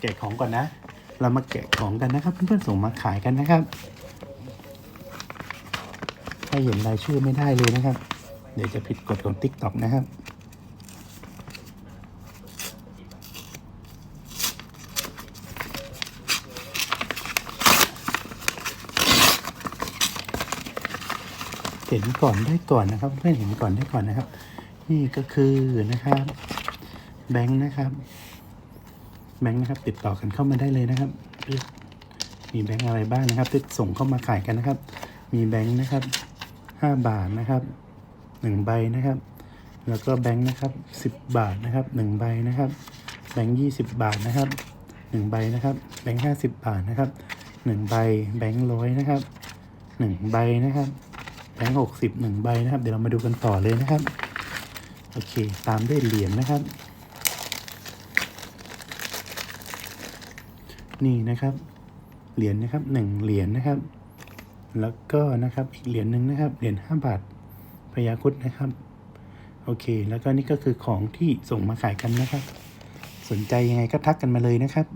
แกะของก่อนนะ เรามาแกะของกันนะครับ เพื่อนๆส่งมาขายกันนะครับ ถ้าเห็นรายชื่อไม่ได้เลยนะครับ เดี๋ยวจะผิดกฎของ TikTok นะครับเห็นก่อนได้ก่อนนะครับ เพื่อนเห็นก่อนได้ก่อนนะครับ นี่ก็คือนะครับ แบงค์นะครับ บงค์นะครับ ติดต่อกันเข้ามาได้เลยนะครับ มีแบงค์อะไรบ้างนะครับที่ส่งเข้ามาขายกันนะครับ มีแบงค์นะครับห้าบาทนะครับหนึ่งใบนะครับ แล้วก็แบงค์นะครับสิบบาทนะครับหนึ่งใบนะครับ แบงค์ยี่สิบบาทนะครับหนึ่งใบนะครับ แบงค์ห้าสิบบาทนะครับหนึ่งใบ แบงค์ร้อยนะครับหนึ่งใบนะครับแบงค์หกสิบหนึ่งใบนะครับ เดี๋ยวเรามาดูกันต่อเลยนะครับ โอเค ตามด้วยเหรียญนะครับ นี่นะครับ เหรียญนะครับหนึ่งเหรียญนะครับ แล้วก็นะครับอีกเหรียญหนึ่งนะครับ เหรียญห้าบาทพยาคุดนะครับ โอเค แล้วก็นี่ก็คือของที่ส่งมาขายกันนะครับ สนใจยังไงก็ทักกันมาเลยนะครับ